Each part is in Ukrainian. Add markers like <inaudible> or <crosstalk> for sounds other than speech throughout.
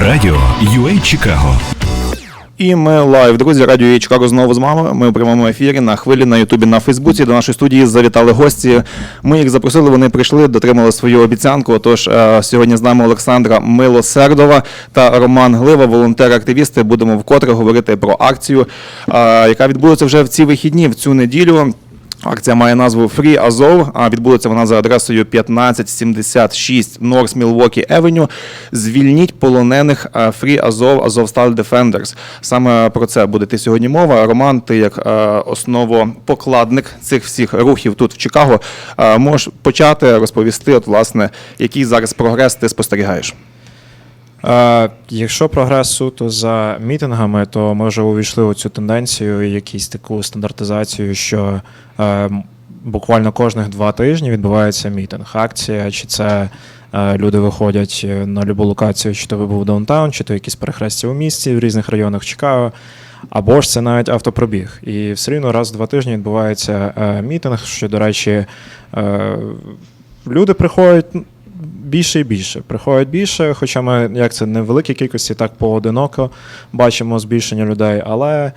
Радіо UA Чикаго. І ми лайв, друзі, радіо «Є Чикаго знову з вами. Ми у прямому ефірі на хвилі на Ютубі на Фейсбуці. До нашої студії завітали гості. Ми їх запросили, вони прийшли, дотримали свою обіцянку. Тож е, сьогодні з нами Олександра Милосердова та Роман Глива, волонтери-активісти. Будемо вкотре говорити про акцію, е, яка відбудеться вже в ці вихідні, в цю неділю. Акція має назву Free Азов, а відбудеться вона за адресою 1576 North Milwaukee Avenue. Звільніть полонених е, Free Азов, Azovstal Defenders. Саме про це буде йти сьогодні мова. Роман, ти як е, основопокладник цих всіх рухів тут в Чикаго, е, можеш почати розповісти, от власне, який зараз прогрес ти спостерігаєш. Е, Якщо прогрес суто за мітингами, то ми вже увійшли у цю тенденцію, і якусь таку стандартизацію, що е, буквально кожних два тижні відбувається мітинг. Акція, чи це люди виходять е, на любу локацію, чи то був даунтаун, чи то якісь перехрестя у місті в різних районах Чикаго. Або ж це навіть автопробіг. І все рівно раз в два тижні відбувається е, мітинг, що, до речі, е, люди приходять більше і більше. Приходять більше, хоча ми, як це, не в великій кількості, так поодиноко бачимо збільшення людей. Але,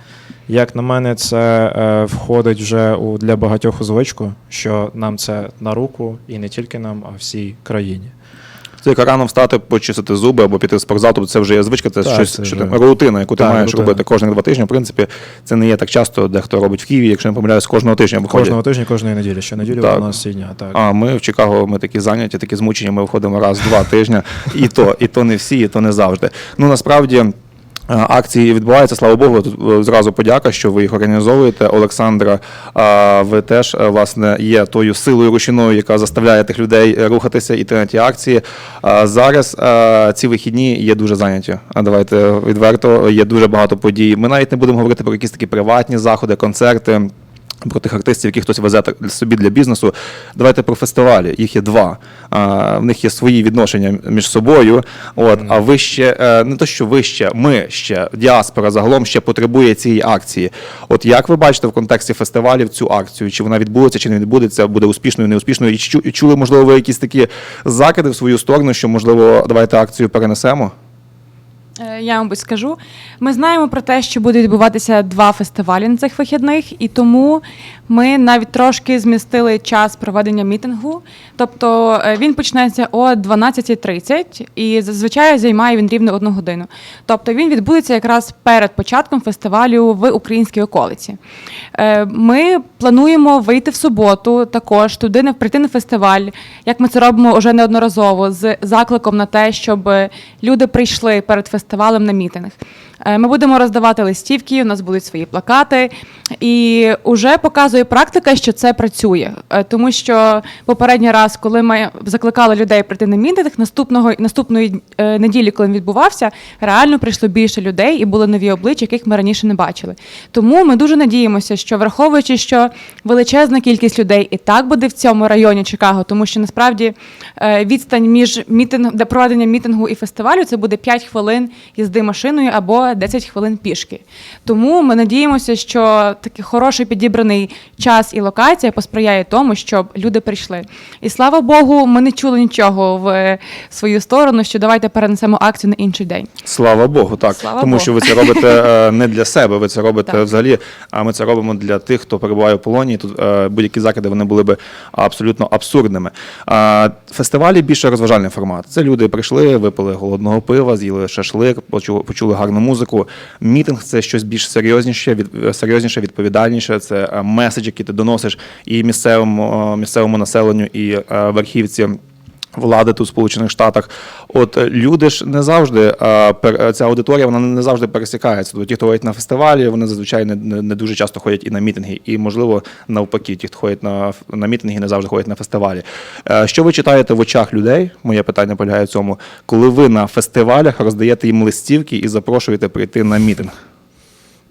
як на мене, це е, входить вже у, для багатьох у звичку, що нам це на руку, і не тільки нам, а всій країні. Це як рано встати, почистити зуби або піти в спортзал, тобто це вже є звичка, це Так, щось це що вже- ти, рутина, яку ти Так, маєш рутина. робити кожних два тижні. В принципі, це не є так часто, дехто робить в Києві, якщо не помиляюсь, кожного тижня виходить. Кожного тижня, кожної неділі. Щонеділі Так. у нас дня. Так. А ми в Чикаго ми такі зайняті, такі змучені. Ми виходимо раз-два тижні, і то, і то не всі, і то не завжди. Ну насправді. Е, Акції відбуваються, слава Богу. Тут е, зразу подяка, що ви їх організовуєте. Олександра, е, ви теж власне є тою силою рушіною, яка заставляє тих людей рухатися і на ті акції. Зараз ці вихідні є дуже зайняті. А давайте відверто є дуже багато подій. Ми навіть не будемо говорити про якісь такі приватні заходи, концерти. Про тих артистів, які хтось везе собі для бізнесу. Давайте про фестивалі. Їх є два. А, в них є свої відношення між собою. От, а ви ще е, не то, що ви ще, ми ще, діаспора загалом ще потребує цієї акції. От як ви бачите в контексті фестивалів цю акцію? Чи вона відбудеться, чи не відбудеться, буде успішною, неуспішною? І чули, можливо, ви якісь такі закиди в свою сторону, що можливо, давайте акцію перенесемо? Я, мабуть, скажу. Ми знаємо про те, що буде відбуватися два фестивалі на цих вихідних, і тому ми навіть трошки змістили час проведення мітингу. Тобто е, він почнеться о 12.30 і зазвичай займає він рівно одну годину. Тобто він відбудеться якраз перед початком фестивалю в українській околиці. Е, Ми плануємо вийти в суботу також туди прийти на фестиваль, як ми це робимо вже неодноразово, з закликом на те, щоб люди прийшли перед фестивалем на мітинг. Е, Ми будемо роздавати листівки, у нас будуть свої плакати, і вже показує практика, що це працює. Е, Тому що попередній раз, коли ми закликали людей прийти на мітинг, наступного наступної е, неділі, коли він відбувався, реально прийшло більше людей і були нові обличчя, яких ми раніше не бачили. Тому ми дуже надіємося, що враховуючи, що величезна кількість людей і так буде в цьому районі Чикаго, тому що насправді відстань між мітинг для проведення мітингу і фестивалю це буде 5 хвилин їзди машиною або 10 хвилин пішки. Тому ми надіємося, що такий хороший підібраний час і локація посприяє тому, щоб люди прийшли. І слава Богу, ми не чули нічого в свою сторону, що давайте перенесемо акцію на інший день. Слава Богу, так. Слава Тому Богу. що ви це робите е, не для себе, ви це робите Так. взагалі. А ми це робимо для тих, хто перебуває в полоні. Тут е, будь-які закиди вони були би абсолютно абсурдними. Фестивалі більше розважальний формат. Це люди прийшли, випили голодного пива, з'їли шашлик, почули гарну музику. Мітинг це щось більш серйозніше, від серйозніше, відповідальніше. Це е, меседж, який ти доносиш і місцевому, місцевому населенню, і е, верхівці влади тут в Сполучених Штатах. От е, люди ж не завжди е, е, ця аудиторія вона не завжди пересікається. Тобто ті, хто ходять на фестивалі, вони зазвичай не, не, дуже часто ходять і на мітинги. І можливо навпаки, ті, хто ходять на, на мітинги, не завжди ходять на фестивалі. Що ви читаєте в очах людей? Моє питання полягає в цьому, коли ви на фестивалях роздаєте їм листівки і запрошуєте прийти на мітинг.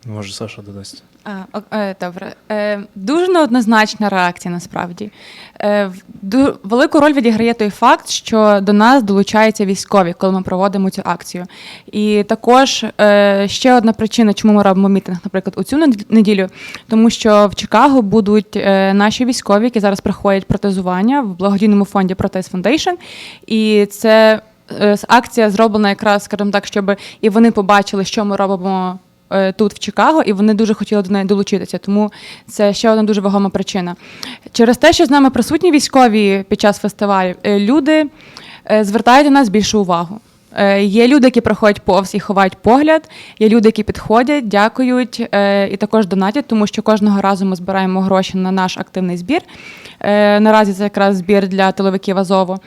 Може, Саша додасть. А, е, добре. Е, дуже неоднозначна реакція насправді. Е, ду- велику роль відіграє той факт, що до нас долучаються військові, коли ми проводимо цю акцію. І також е, ще одна причина, чому ми робимо мітинг, наприклад, у цю неділю, тому що в Чикаго будуть е, наші військові, які зараз проходять протезування в благодійному фонді Протез Foundation. І це е, акція зроблена якраз, скажімо так, щоб і вони побачили, що ми робимо тут в Чикаго, і вони дуже хотіли до неї долучитися. Тому це ще одна дуже вагома причина. Через те, що з нами присутні військові під час фестивалю, е, люди е, звертають на нас більшу увагу. Е, Є люди, які проходять повз і ховають погляд. Є люди, які підходять, дякують е, і також донатять, тому що кожного разу ми збираємо гроші на наш активний збір. Е, Наразі це якраз збір для тиловиків Азову.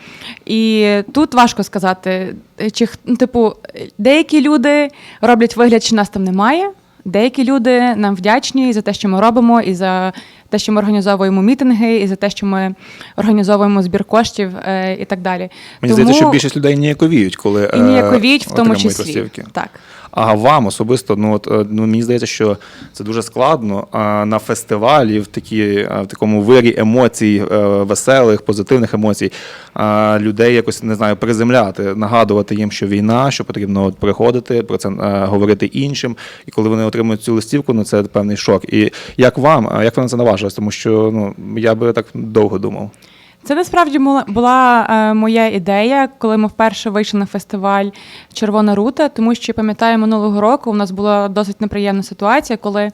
І тут важко сказати, е, чи ну, типу, е, деякі люди роблять вигляд, що нас там немає. Деякі люди нам вдячні і за те, що ми робимо, і за те, що ми організовуємо мітинги, і за те, що ми організовуємо збір коштів е, і так далі. Мені здається, що більшість людей ніяковіють, коли і ніяковіють в тому числі. листівки. Так. А вам особисто, ну от е, ну мені здається, що це дуже складно а, на фестивалі в такі в такому вирі емоцій, е, веселих, позитивних емоцій, а, людей якось не знаю, приземляти, нагадувати їм, що війна, що потрібно от приходити, про це е, говорити іншим. І коли вони отримують цю листівку, ну це певний шок. І як вам, як ви на це наважились? Тому що ну я би так довго думав. Це насправді була- е, моя ідея, коли ми вперше вийшли на фестиваль Червона рута, тому що пам'ятаю, минулого року у нас була досить неприємна ситуація, коли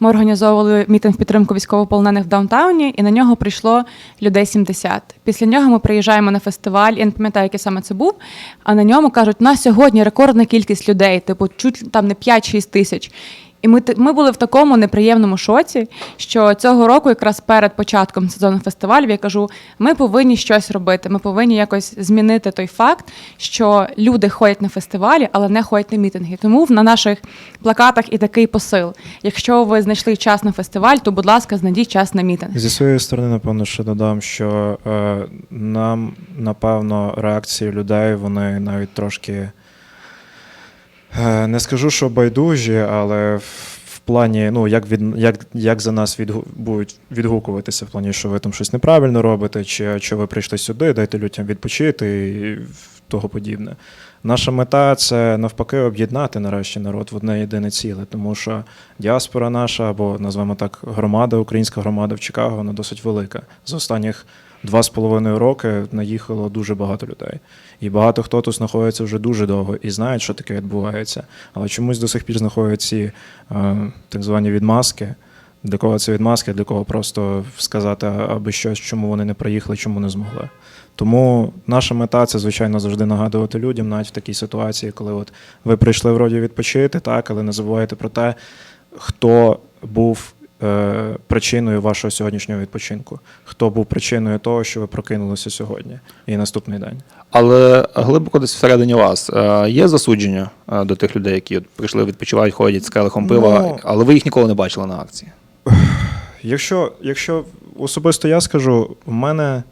ми організовували мітинг в підтримку військовополонених в даунтауні, і на нього прийшло людей 70. Після нього ми приїжджаємо на фестиваль, я не пам'ятаю, який саме це був. А на ньому кажуть, у нас сьогодні рекордна кількість людей, типу, чуть там не 5-6 тисяч. І ми, ми були в такому неприємному шоці, що цього року, якраз перед початком сезону фестивалів, я кажу, ми повинні щось робити. Ми повинні якось змінити той факт, що люди ходять на фестивалі, але не ходять на мітинги. Тому на наших плакатах і такий посил. Якщо ви знайшли час на фестиваль, то будь ласка, знайдіть час на мітинг. Зі своєї сторони, напевно, ще додам, що е, нам, напевно, реакції людей вони навіть трошки не скажу, що байдужі, але в, плані, ну, як, від, як, як за нас відгу, будуть відгукуватися, в плані, що ви там щось неправильно робите, чи що ви прийшли сюди, дайте людям відпочити і того подібне. Наша мета це навпаки об'єднати нарешті народ в одне єдине ціле, тому що діаспора наша, або назвемо так, громада, українська громада в Чикаго, вона досить велика. За останніх два з половиною роки наїхало дуже багато людей. І багато хто тут знаходиться вже дуже довго і знають, що таке відбувається. Але чомусь до сих пір знаходять ці е, так звані відмазки. Для кого це відмазки, для кого просто сказати аби щось, чому вони не приїхали, чому не змогли. Тому наша мета це, звичайно, завжди нагадувати людям, навіть в такій ситуації, коли от ви прийшли вроді відпочити, так, але не забувайте про те, хто був причиною вашого сьогоднішнього відпочинку, хто був причиною того, що ви прокинулися сьогодні і наступний день. Але глибоко десь всередині вас е, є засудження е, до тих людей, які от прийшли, відпочивають, ходять з келихом пива, Ну- але ви їх ніколи не бачили на акції. Якщо, якщо особисто я скажу, в мене,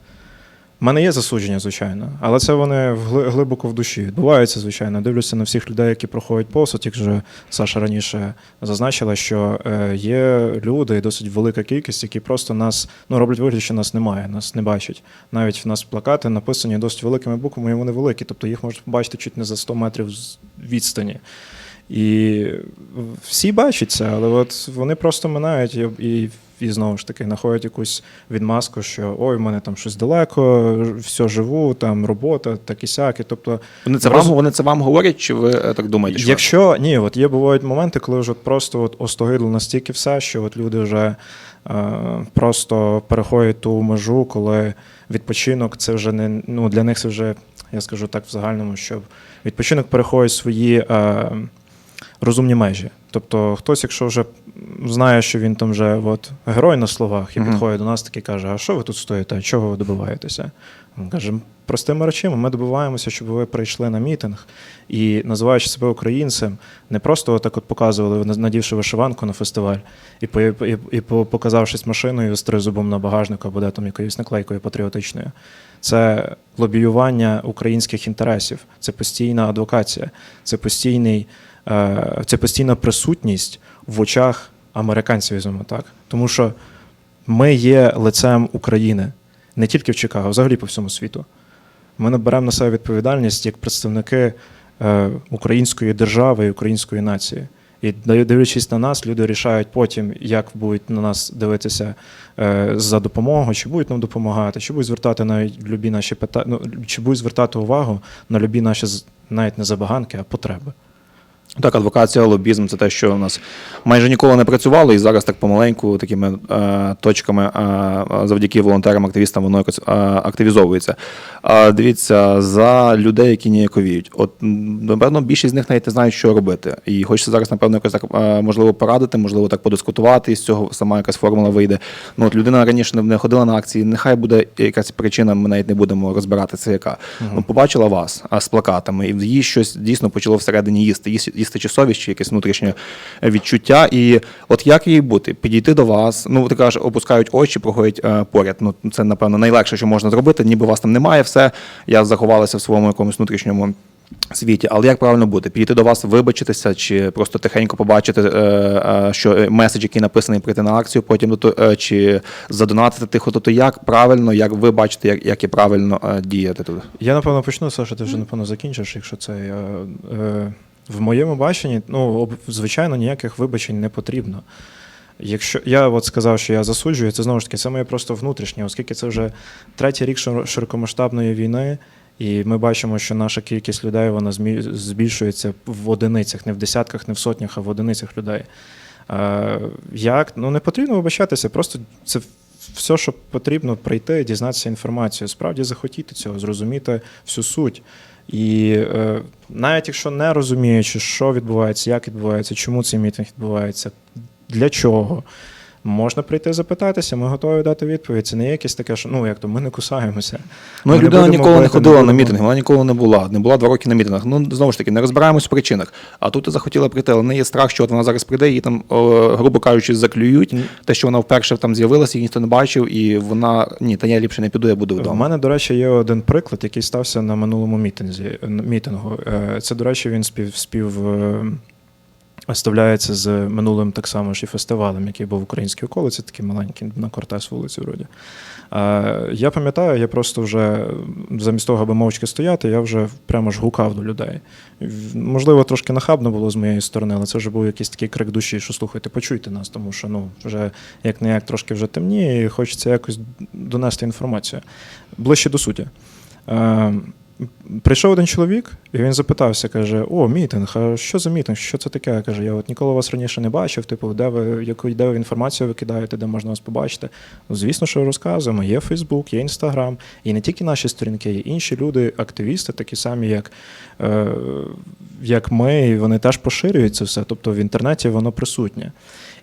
мене є засудження, звичайно, але це вони глибоко в душі відбуваються, звичайно. Дивлюся на всіх людей, які проходять от як вже Саша раніше зазначила, що е, є люди, досить велика кількість, які просто нас ну, роблять вигляд, що нас немає, нас не бачать. Навіть в нас плакати написані досить великими буквами, і вони великі, тобто їх можна побачити чуть не за 100 метрів відстані. І всі бачать це, але от вони просто минають і, і, і знову ж таки знаходять якусь відмазку, що ой, в мене там щось далеко, все живу, там робота, так і сяке. Тобто, Вони це, Роз- вам, вони це вам говорять, чи ви е, так думаєте? Що якщо ні, от є бувають моменти, коли вже просто от остогидло настільки все, що от люди вже е, просто переходять ту межу, коли відпочинок це вже не ну для них це вже, я скажу так в загальному, що відпочинок переходить свої. Е, розумні межі. Тобто, хтось, якщо вже знає, що він там вже от, герой на словах, і Мгм. підходить до нас такий каже: А що ви тут стоїте? Чого ви добиваєтеся? Він каже, простими речами, ми добиваємося, щоб ви прийшли на мітинг і, називаючи себе українцем, не просто так от показували, надівши вишиванку на фестиваль, і, по- і, і по- показавшись машиною з тризубом на багажнику або де там якоюсь наклейкою патріотичною. Це лобіювання українських інтересів, це постійна адвокація, це постійний, це постійна присутність в очах американців, візьмемо так. Тому що ми є лицем України не тільки в Чикаго, взагалі по всьому світу. Ми наберемо на себе відповідальність як представники е, української держави і української нації. І дивлячись на нас, люди рішають потім, як будуть на нас дивитися е, за допомогою, чи будуть нам допомагати, чи будуть звертати навіть любі наші питання, ну, чи будуть звертати увагу на любі наші навіть не забаганки, а потреби. Так, адвокація, лобізм це те, що у нас майже ніколи не працювало, і зараз так помаленьку такими е, точками е, завдяки волонтерам, активістам, воно якось е, активізовується. А дивіться, за людей, які ніяковіють. От, напевно, більшість з них навіть не знають, що робити. І хочеться зараз, напевно, якось так е, можливо порадити, можливо, так подискутувати, і з цього сама якась формула вийде. Ну, от людина раніше не- ходила на акції, нехай буде якась причина, ми навіть не будемо розбирати це яка. Ну, побачила вас а, з плакатами, і їй щось дійсно почало всередині їсти, їсти, чи совість, чи якесь внутрішнє відчуття. І от як їй бути? Підійти до вас, ну ти кажеш, опускають очі, проходять е, поряд. Ну це напевно найлегше, що можна зробити. Ніби вас там немає, все. Я заховалася в своєму якомусь внутрішньому. Світі, але як правильно бути? Підійти до вас, вибачитися, чи просто тихенько побачити, е, е, що меседж, який написаний, прийти на акцію, потім чи задонатити тихо. Тобто, як правильно, як ви бачите, як, як і правильно діяти тут? Я напевно почну, Саша, ти вже напевно закінчиш, якщо це е, е, в моєму баченні, ну звичайно, ніяких вибачень не потрібно. Якщо я от сказав, що я засуджую, це знову ж таки це моє просто внутрішнє, оскільки це вже третій рік широкомасштабної війни, і ми бачимо, що наша кількість людей вона збільшується в одиницях, не в десятках, не в сотнях, а в одиницях людей. Як? Ну не потрібно вибачатися, просто це все, що потрібно прийти, дізнатися інформацію, справді захотіти цього, зрозуміти всю суть. І е, навіть якщо не розуміючи, що відбувається, як відбувається, чому цей мітинг відбувається, для чого, можна прийти запитатися, ми готові дати відповідь. Це не є якесь таке, що ну як то ми не кусаємося. Ну, Ми людина ніколи не ходила на мітинги, вона ніколи не була. Не була два роки на мітингах. Ну, знову ж таки, не розбираємось в причинах. А тут ти захотіла прийти, але не є страх, що от вона зараз прийде, її там, грубо кажучи, заклюють. Те, що вона вперше там з'явилася, її ніхто не бачив, і вона ні, та я ліпше не піду, я буду У вдома. мене, до речі, є один приклад, який стався на минулому мітинзі, мітингу. Е, Це, до речі, він спів, спів е, оставляється з минулим так само ж і фестивалем, який був в українській околиці, такий маленький на Кортес вулиці, вроді. Я пам'ятаю, я просто вже замість того, аби мовчки стояти, я вже прямо ж гукав до людей. Можливо, трошки нахабно було з моєї сторони, але це вже був якийсь такий крик душі, що слухайте, почуйте нас, тому що ну, вже як не як трошки вже темніє, і хочеться якось донести інформацію. Ближче до суті. Прийшов один чоловік, і він запитався, каже: О, мітинг, а що за мітинг? Що це таке? Каже, я от ніколи вас раніше не бачив. Типу, де ви яку де ви інформацію викидаєте, де можна вас побачити? Ну, звісно, що розказуємо. Є Фейсбук, є Інстаграм, і не тільки наші сторінки, є інші люди, активісти, такі самі, як, е, як ми, і вони теж поширюють це все. Тобто в інтернеті воно присутнє.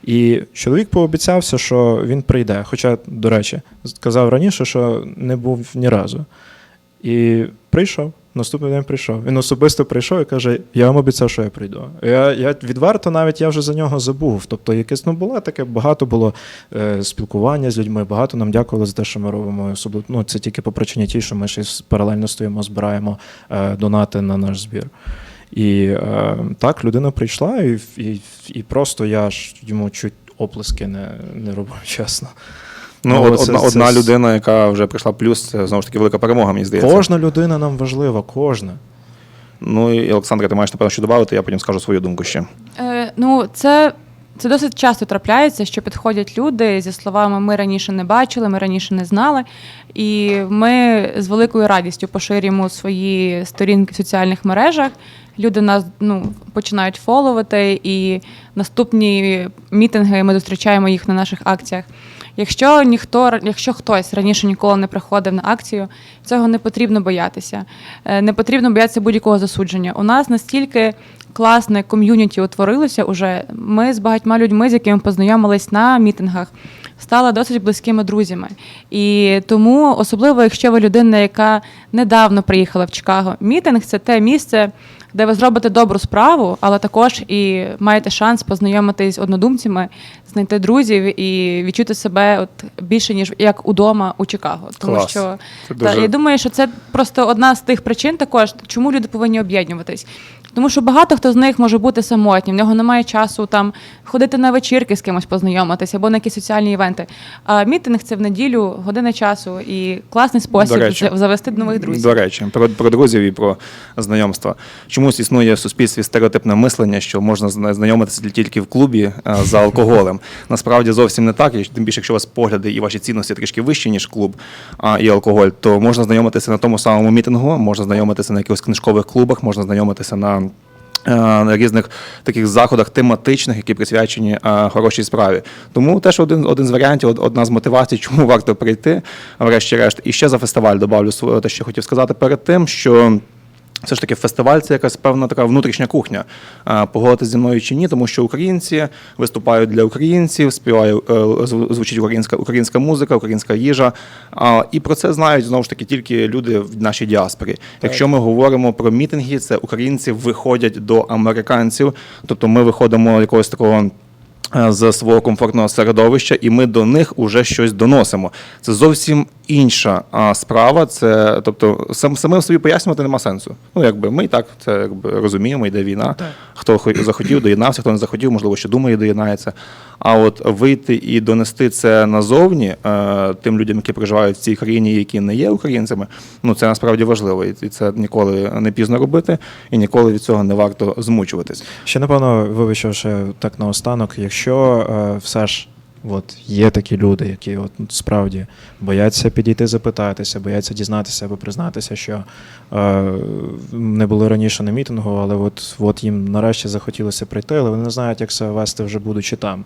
І чоловік пообіцявся, що він прийде. Хоча, до речі, сказав раніше, що не був ні разу. І прийшов. Наступний день прийшов. Він особисто прийшов і каже: Я вам обіцяв, що я прийду. Я, я відверто навіть я вже за нього забув. Тобто, якесь ну було таке, багато було е, спілкування з людьми, багато нам дякували за те, що ми робимо. Особливо ну, це тільки по причині тій, що ми ще паралельно стоїмо, збираємо е, донати на наш збір. І е, так, людина прийшла, і, і, і просто я ж йому чуть оплески не, не робив, <laughs> чесно. Ну, Ну, от це- одна, це одна людина, яка вже прийшла плюс, це знову ж таки велика перемога, мені здається. Кожна людина нам важлива, кожна. Ну і Олександра, ти маєш напевно що додати, я потім скажу свою думку ще. Е, ну, це, це досить часто трапляється, що підходять люди зі словами Ми раніше не бачили, ми раніше не знали. І ми з великою радістю поширюємо свої сторінки в соціальних мережах. Люди нас ну, починають фоловити, і наступні мітинги ми зустрічаємо їх на наших акціях. Якщо ніхто, якщо хтось раніше ніколи не приходив на акцію, цього не потрібно боятися. Е, Не потрібно боятися будь-якого засудження. У нас настільки класне ком'юніті утворилося уже. Ми з багатьма людьми, з якими познайомились на мітингах, стали досить близькими друзями. І тому, особливо, якщо ви людина, яка недавно приїхала в Чикаго, мітинг це те місце, де ви зробите добру справу, але також і маєте шанс познайомитись з однодумцями, знайти друзів і відчути себе от більше ніж як удома у Чикаго. Тому Клас. що Це та, дуже- я думаю, що це просто одна з тих причин, також чому люди повинні об'єднуватись. Тому що багато хто з них може бути самотнім, в нього немає часу там ходити на вечірки з кимось познайомитися або на якісь соціальні івенти. А мітинг це в неділю, година часу і класний спосіб До речі. завести нових друзів. До речі, про, про друзів і про знайомства. Чомусь існує в суспільстві стереотипне мислення, що можна знайомитися тільки в клубі е, за алкоголем. <laughs> Насправді зовсім не так. І тим більше, якщо у вас погляди і ваші цінності трішки вищі, ніж клуб а, і алкоголь, то можна знайомитися на тому самому мітингу, можна знайомитися на якихось книжкових клубах, можна знайомитися на. Е, На різних таких заходах тематичних, які присвячені а, хорошій справі. Тому теж один, один з варіантів, одна з мотивацій, <laughs> чому варто прийти, врешті-решт. І ще за фестиваль добавлю те, що хотів сказати перед тим, що. Все ж таки, фестиваль це якась певна така внутрішня кухня. А, Погодитись зі мною чи ні, тому що українці виступають для українців, співає е, звучить українська українська музика, українська їжа. І про це знають знову ж таки тільки люди в нашій діаспорі. Якщо ми говоримо про мітинги, це українці виходять до американців, тобто ми виходимо якогось такого. Е, З свого комфортного середовища, і ми до них уже щось доносимо. Це зовсім інша а, справа. Це тобто сам самим собі пояснювати нема сенсу. Ну якби ми і так це якби розуміємо, йде війна. Хто хо- захотів, доєднався, хто не захотів, можливо, ще думає, доєднається. А от вийти і донести це назовні е, тим людям, які проживають в цій країні, які не є українцями, ну це насправді важливо, і і це ніколи не пізно робити, і ніколи від цього не варто змучуватись. Ще напевно, вибачив ще так наостанок, якщо все ж от, є такі люди, які от, справді бояться підійти запитатися, бояться дізнатися або признатися, що е, не були раніше на мітингу, але от, от їм нарешті захотілося прийти, але вони не знають, як себе вести вже будучи там.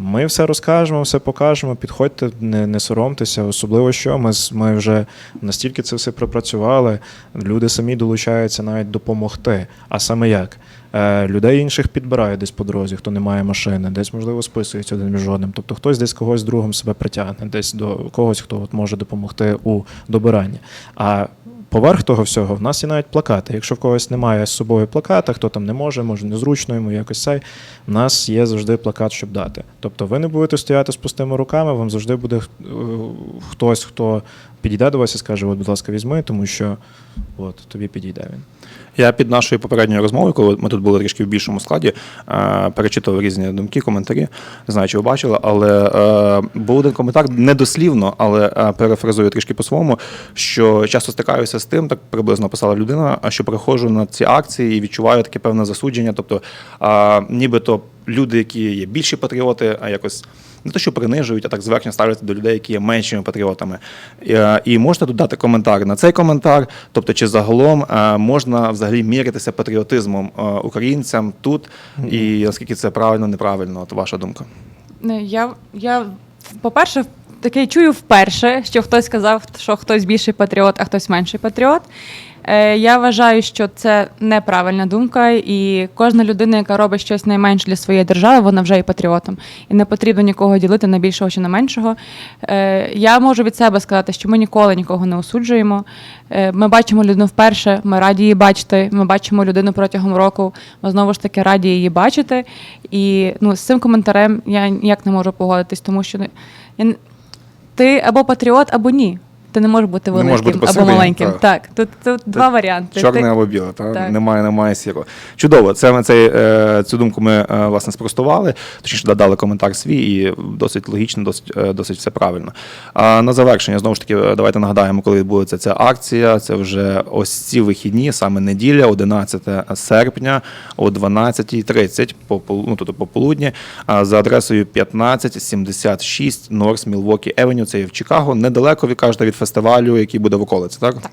Ми все розкажемо, все покажемо. Підходьте, не, не соромтеся. Особливо що ми, ми вже настільки це все пропрацювали. Люди самі долучаються навіть допомогти. А саме як? Е, людей інших підбирають десь по дорозі, хто не має машини, десь, можливо, списується один між одним. Тобто хтось десь когось другом себе притягне, десь до когось, хто от може допомогти у добиранні. А Поверх того всього, в нас є навіть плакати. Якщо в когось немає з собою плаката, хто там не може, може незручно йому якось цей, в нас є завжди плакат, щоб дати. Тобто ви не будете стояти з пустими руками, вам завжди буде е, хтось, хто підійде до вас і скаже, от, будь ласка, візьми, тому що от тобі підійде він. Я під нашою попередньою розмовою, коли ми тут були трішки в більшому складі, е, перечитував різні думки, коментарі. Не знаю, чи ви бачили, але е, був один коментар недослівно, але е, перефразую трішки по-своєму, що часто стикаюся з тим, так приблизно писала людина, що приходжу на ці акції і відчуваю таке певне засудження. Тобто, нібито люди, які є більші патріоти, а якось. Не те, що принижують, а так зверхньо ставляться до людей, які є меншими патріотами. І, е, можете тут дати коментар на цей коментар, тобто чи загалом е, можна взагалі мірятися патріотизмом е, українцям тут, і наскільки це правильно, неправильно, от ваша думка. Я, я по-перше, таке чую вперше, що хтось сказав, що хтось більший патріот, а хтось менший патріот. Е, я вважаю, що це неправильна думка, і кожна людина, яка робить щось найменше для своєї держави, вона вже є патріотом. І не потрібно нікого ділити на більшого чи на меншого. Е, я можу від себе сказати, що ми ніколи нікого не осуджуємо. Е, ми бачимо людину вперше, ми раді її бачити. Ми бачимо людину протягом року. Ми знову ж таки раді її бачити. І ну, з цим коментарем я ніяк не можу погодитись, тому що я, ти або патріот, або ні. Ти не можеш бути великим бути або маленьким. так. Так, тут, тут два варіанти. Чорне Ти- або біле, та? Так. Немає, немає сірого. Чудово. Це ми цей, е, цю думку ми е, власне спростували, точніше додали коментар свій, і досить логічно, досить, е, досить все правильно. А на завершення, знову ж таки, давайте нагадаємо, коли відбудеться ця акція. Це вже ось ці вихідні, саме неділя, 11 серпня о 12.30 по, ну, тобто пополудні, за адресою 1576 North Milwaukee Avenue, це є в Чикаго, недалеко, ви кажете, від фестивалю, який буде в околиці, так? Так.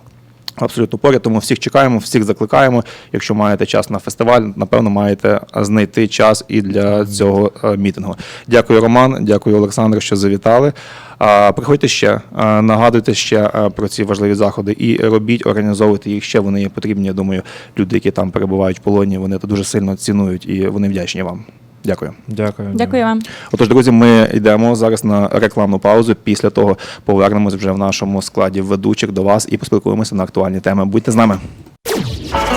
Абсолютно поряд, тому всіх чекаємо, всіх закликаємо. Якщо маєте час на фестиваль, напевно, маєте знайти час і для цього е, мітингу. Дякую, Роман, дякую, Олександр, що завітали. Приходьте ще, нагадуйте ще е, про ці важливі заходи і робіть, організовуйте їх ще. Вони є потрібні. Я думаю, люди, які там перебувають в полоні, вони це дуже сильно цінують і вони вдячні вам. Дякую. Дякую. Дякую вам. Отож, друзі, ми йдемо зараз на рекламну паузу. Після того повернемось вже в нашому складі ведучих до вас і поспілкуємося на актуальні теми. Будьте з нами.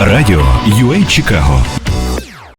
Радіо UA Чикаго